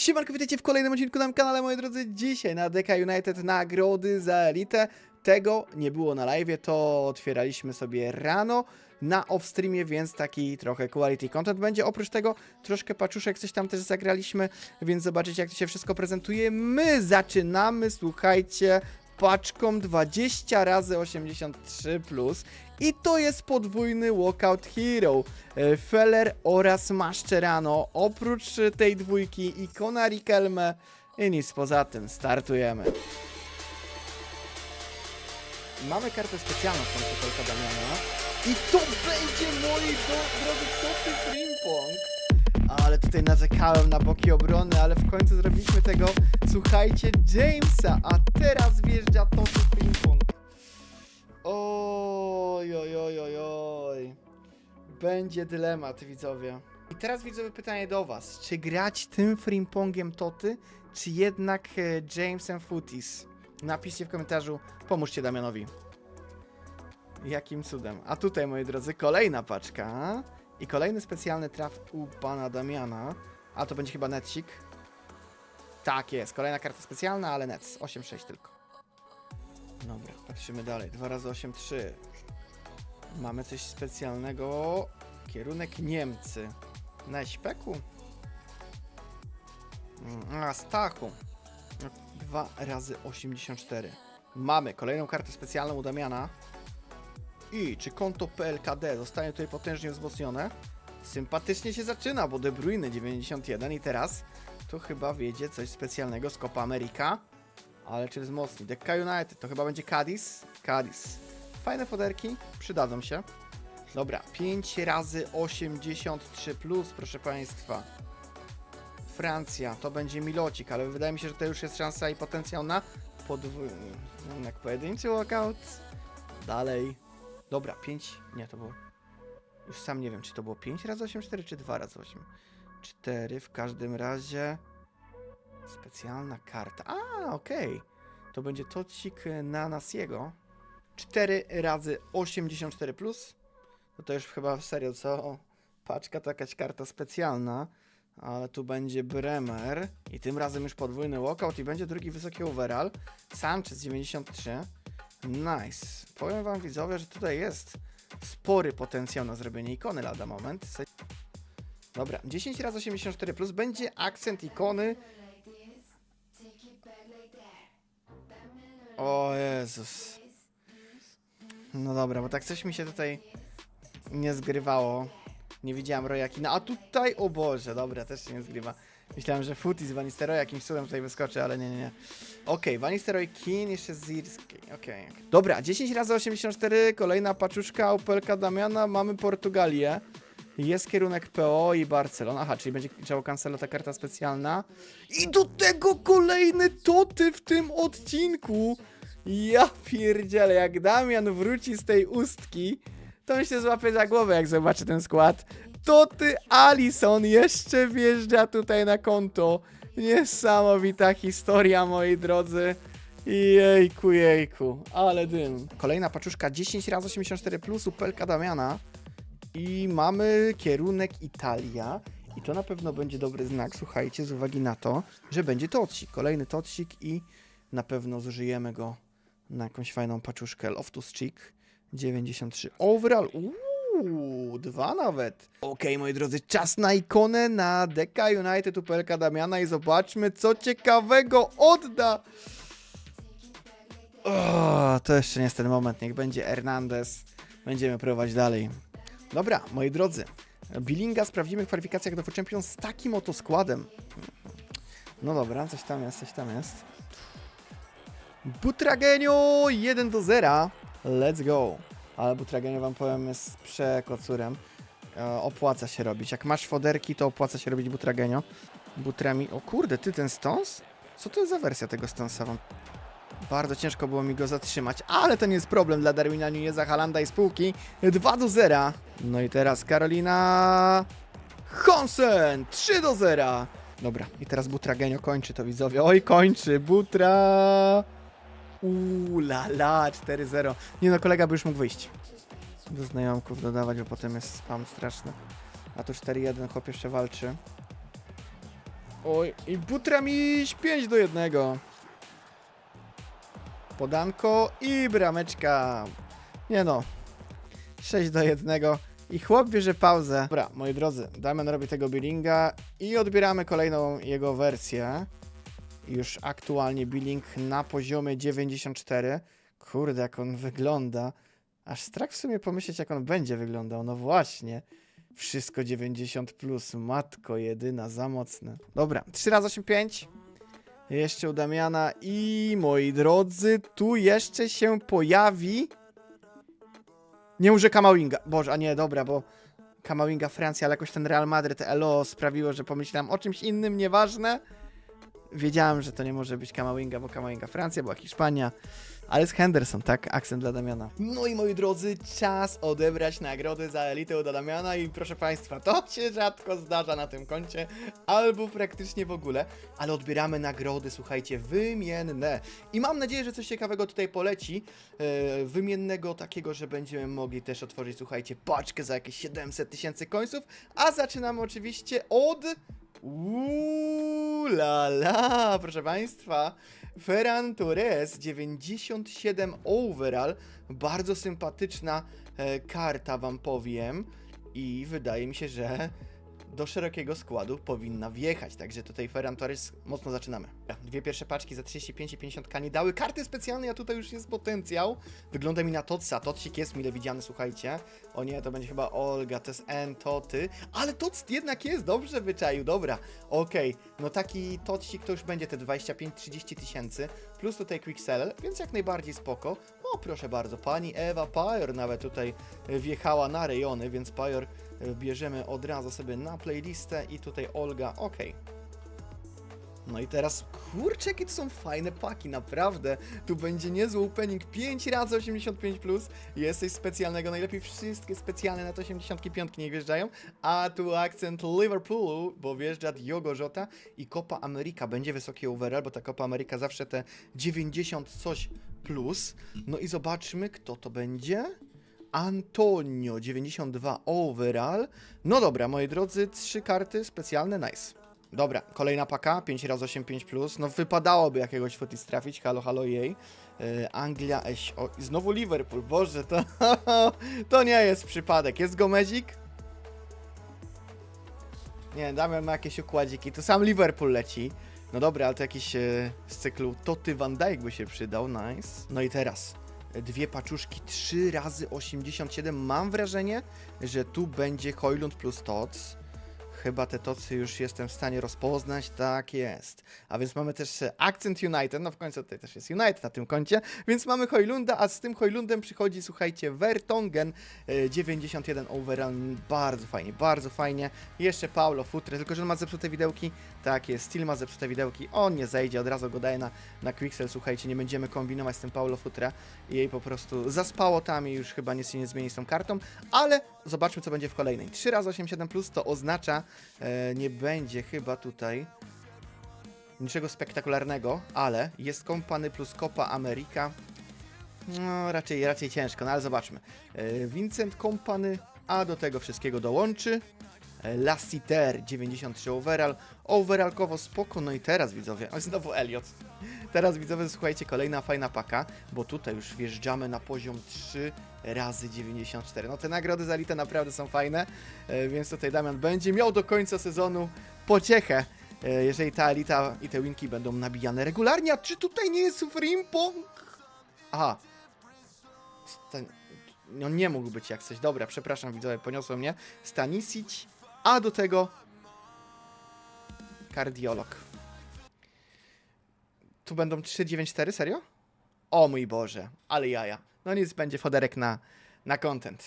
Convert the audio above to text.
Siemanko, witajcie w kolejnym odcinku na kanale, moi drodzy. Dzisiaj na DK United nagrody za elitę. Tego nie było na live, to otwieraliśmy sobie rano na off-streamie, więc taki trochę quality content będzie. Oprócz tego troszkę paczuszek, coś tam też zagraliśmy, więc zobaczycie jak to się wszystko prezentuje. My zaczynamy, słuchajcie, paczką 20 razy 83 plus i to jest podwójny Walkout Hero. E, Feller oraz Mascherano. Oprócz tej dwójki ikona Rikelme i nic poza tym. Startujemy. Mamy kartę specjalną w końcu Polka Damiana. I to będzie moi do- drodzy Toty Frimpong. Ale tutaj narzekałem na boki obrony, ale w końcu zrobiliśmy tego, słuchajcie, Jamesa, a teraz wjeżdża Toty Frimpong. Będzie dylemat, widzowie. I teraz widzowie pytanie do was. Czy grać tym frimpongiem Toty, czy jednak e, Jamesem Footis? Napiszcie w komentarzu, pomóżcie Damianowi. Jakim cudem. A tutaj, moi drodzy, kolejna paczka. I kolejny specjalny traf u pana Damiana. A to będzie chyba netcik. Tak jest, kolejna karta specjalna, ale net. 8-6 tylko. Dobra, patrzymy dalej. 2 razy 8, 3. Mamy coś specjalnego. Kierunek Niemcy. Na śpeku? Mm, A, Stachu. 2 razy 84. Mamy kolejną kartę specjalną u Damiana. I czy konto PLKD zostanie tutaj potężnie wzmocnione? Sympatycznie się zaczyna, bo De Bruyne 91 i teraz tu chyba wiedzie coś specjalnego z Copa America. Ale czy wzmocni? Decca United to chyba będzie Cadiz. Cadiz. Fajne foderki, przydadzą się. Dobra, 5 razy 83 plus, proszę Państwa. Francja, to będzie Milocik, ale wydaje mi się, że to już jest szansa i potencjał na podwójny. Jednak pojedynczy walkout. Dalej. Dobra, 5. Nie, to było. Już sam nie wiem, czy to było 5 razy 8, 4 czy 2 razy 8. 4 w każdym razie. Specjalna karta. A, okej. To będzie tocik na Nasiego. 4 razy 84 plus. No to już chyba serio, co? Paczka to jakaś karta specjalna. Ale tu będzie Bremer. I tym razem już podwójny walkout i będzie drugi wysoki overall. Sanchez 93. Nice. Powiem wam widzowie, że tutaj jest spory potencjał na zrobienie ikony lada moment. Dobra, 10 razy 84 plus będzie akcent ikony. O Jezus. No dobra, bo tak coś mi się tutaj nie zgrywało. Nie widziałem Rojakina, a tutaj, o Boże, dobra, też się nie zgrywa. Myślałem, że Footy z Vanisteroy jakimś cudem tutaj wyskoczy, ale nie, nie, nie. Okej, okay, Vanisteroy Kin jeszcze z Irskiej, okej. Okay. Dobra, 10 razy 84, kolejna paczuszka, Opelka Damiana, mamy Portugalię. Jest kierunek PO i Barcelona. Aha, czyli będzie działo Cancelo ta karta specjalna. I do tego kolejny toty w tym odcinku. Ja pierdzielę, jak Damian wróci z tej ustki, to się złapie za głowę, jak zobaczy ten skład. Toty Alison jeszcze wjeżdża tutaj na konto. Niesamowita historia, moi drodzy. Jejku, jejku, ale dym. Kolejna paczuszka 10 razy 84 plus Upelka Damiana. I mamy kierunek Italia. I to na pewno będzie dobry znak, słuchajcie, z uwagi na to, że będzie tocik. Kolejny tocik i na pewno zużyjemy go na jakąś fajną paczuszkę. Loftus Cheek 93. Overall, uuu, dwa nawet. Okej, moi drodzy, czas na ikonę na Deka United UPLK Damiana i zobaczmy, co ciekawego odda. O, to jeszcze nie jest ten moment, niech będzie Hernandez. Będziemy próbować dalej. Dobra, moi drodzy, Billinga sprawdzimy w kwalifikacjach do Champions z takim oto składem. No dobra, coś tam jest, coś tam jest. Butragenio 1 do 0. Let's go. Ale Butragenio wam powiem jest przekocurem. E, opłaca się robić. Jak masz foderki, to opłaca się robić Butragenio. Butrami. O kurde, ty ten stąs? Co to jest za wersja tego stąsa? Wam bardzo ciężko było mi go zatrzymać, ale to nie jest problem dla Darwina Nuneza, Halanda i spółki. 2 do 0. No i teraz Karolina Honsen 3 do 0. Dobra, i teraz Butragenio kończy to widzowie. Oj, kończy. Butra. Uuu, la la, 4-0. Nie no, kolega by już mógł wyjść. Do znajomków dodawać, bo potem jest spam straszny. A tu 4-1, chłop jeszcze walczy. Oj, i butra miś 5 do 1. Podanko i brameczka. Nie no. 6 do 1. I chłop bierze pauzę. Dobra, moi drodzy, Damian robi tego billinga i odbieramy kolejną jego wersję. Już aktualnie billing na poziomie 94. Kurde, jak on wygląda. Aż strach w sumie pomyśleć, jak on będzie wyglądał. No właśnie. Wszystko 90 plus. Matko jedyna, za mocne. Dobra, 3 razy 8, 5. Jeszcze u Damiana. I moi drodzy, tu jeszcze się pojawi. Nie może Kamałinga. Boże, a nie, dobra, bo Kamałinga Francja, ale jakoś ten Real Madrid ELO sprawiło, że pomyślałem o czymś innym, nieważne. Wiedziałem, że to nie może być Kamałinga, bo Kamałinga Francja, była Hiszpania. Ale jest Henderson, tak? Akcent dla Damiana. No i moi drodzy, czas odebrać nagrody za elitę dla Damiana i proszę Państwa, to się rzadko zdarza na tym koncie, albo praktycznie w ogóle, ale odbieramy nagrody, słuchajcie, wymienne. I mam nadzieję, że coś ciekawego tutaj poleci, e, wymiennego takiego, że będziemy mogli też otworzyć, słuchajcie, paczkę za jakieś 700 tysięcy końców, a zaczynamy oczywiście od... Uuu, la la, proszę Państwa. Ferran Torres 97 overall. Bardzo sympatyczna e, karta, Wam powiem. I wydaje mi się, że do szerokiego składu powinna wjechać. Także tutaj Ferran Torres mocno zaczynamy. Dwie pierwsze paczki za 35 i 50 nie dały karty specjalnej, a tutaj już jest potencjał. Wygląda mi na Totsa. Totsik jest mile widziany, słuchajcie. O nie, to będzie chyba Olga, to jest N, Toty. Ale Tots jednak jest, dobrze wyczaił, dobra. Okej, no taki Totsik to już będzie te 25-30 tysięcy. Plus tutaj Quicksell, więc jak najbardziej spoko. O, proszę bardzo, pani Ewa Pajor nawet tutaj wjechała na rejony, więc Pajor bierzemy od razu sobie na playlistę i tutaj Olga, okej. No i teraz, kurczę, jakie to są fajne paki, naprawdę. Tu będzie niezły opening 5 razy 85+, plus. jest coś specjalnego, najlepiej wszystkie specjalne na 85 nie wjeżdżają, a tu akcent Liverpoolu, bo wjeżdża Diogo Jota i Copa America, będzie wysoki overall, bo ta Copa America zawsze te 90 coś plus. No i zobaczmy, kto to będzie. Antonio, 92 overall. No dobra, moi drodzy, trzy karty specjalne, nice. Dobra, kolejna paka, 5 razy 8, 5 plus. No wypadałoby jakiegoś fotis trafić, halo, halo jej. Yy, Anglia, eś, o, znowu Liverpool, boże, to, to nie jest przypadek. Jest Gomezik? Nie, Damian ma jakieś układziki, to sam Liverpool leci. No dobra, ale to jakiś e, z cyklu Toty Van Dijk by się przydał, nice. No i teraz e, dwie paczuszki, 3 razy 87. Mam wrażenie, że tu będzie Hojlund plus Tots. Chyba te tocy już jestem w stanie rozpoznać, tak jest. A więc mamy też e, akcent United, no w końcu tutaj też jest United na tym koncie, więc mamy Hojlunda, a z tym Hojlundem przychodzi, słuchajcie, Vertongen, e, 91 overall, bardzo fajnie, bardzo fajnie. Jeszcze Paulo Futre, tylko że on ma zepsute widełki, tak jest, Steel ma zepsute widełki, on nie zejdzie, od razu go daje na, na Quicksell, słuchajcie, nie będziemy kombinować z tym Paulo Futre. I jej po prostu zaspało tam i już chyba nic się nie zmieni z tą kartą, ale zobaczmy co będzie w kolejnej. 3 razy 87 plus to oznacza, e, nie będzie chyba tutaj niczego spektakularnego, ale jest Kompany plus Copa America. No, raczej, raczej ciężko, no ale zobaczmy. E, Vincent Kompany, a do tego wszystkiego dołączy e, Lassiter 93 overall. Overallkowo spoko, no i teraz widzowie, o znowu Elliot. Teraz widzowie, słuchajcie, kolejna fajna paka, bo tutaj już wjeżdżamy na poziom 3 razy 94. No te nagrody za Elite naprawdę są fajne, e, więc tutaj Damian będzie miał do końca sezonu pociechę, e, jeżeli ta Elita i te winki będą nabijane regularnie. A czy tutaj nie jest Frimpong? Aha. Stan... No nie mógł być jak coś. Dobra, przepraszam widzowie, poniosło mnie. Stanisic, a do tego kardiolog. Tu będą 394, serio? O mój Boże, ale jaja. No nic, będzie foderek na, na content.